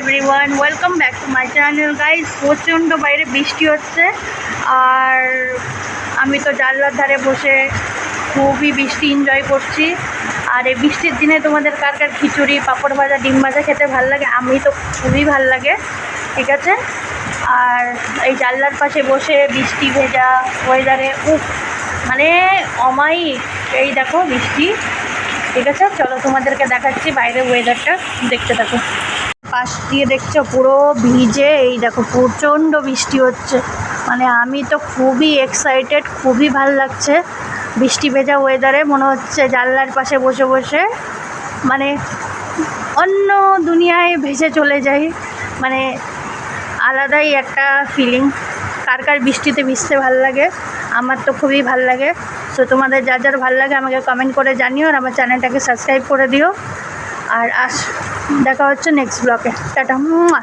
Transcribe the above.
Everyone welcome back to my channel guys প্রচণ্ড বাইরে বৃষ্টি হচ্ছে। আর আমি তো জানলার ধারে বসে খুবই বৃষ্টি এনজয় করছি। আর এই বৃষ্টির দিনে তোমাদের কার কার খিচুড়ি, পাঁপড় ভাজা, ডিম ভাজা খেতে ভালো লাগে? আমি তো খুবই ভালো লাগে, ঠিক আছে? আর এই জানলার পাশে বসে বৃষ্টি ভেজা ওয়েদারে উফ মানে অমায়িক। এই দেখো বৃষ্টি, ঠিক আছে? চলো তোমাদেরকে দেখাচ্ছি বাইরের ওয়েদারটা দেখতে থাকো। পাশ দিয়ে দেখছ পুরো ভিজে, এই দেখো প্রচণ্ড বৃষ্টি হচ্ছে। মানে আমি তো খুবই এক্সাইটেড খুবই ভালো লাগছে। বৃষ্টি ভেজা ওয়েদারে মনে হচ্ছে জানলার পাশে বসে বসে মানে অন্য দুনিয়ায় ভেসে চলে যাই। মানে আলাদাই একটা ফিলিং কার কার বৃষ্টিতে ভিজতে ভালো লাগে, আমার তো খুবই ভালো লাগে। সো তোমাদের যা যার ভালো লাগে আমাকে কমেন্ট করে জানিও আর আমার চ্যানেলটাকে সাবস্ক্রাইব করে দিও। আর আস দেখা হচ্ছে নেক্সট ব্লকে টাটা মুয়া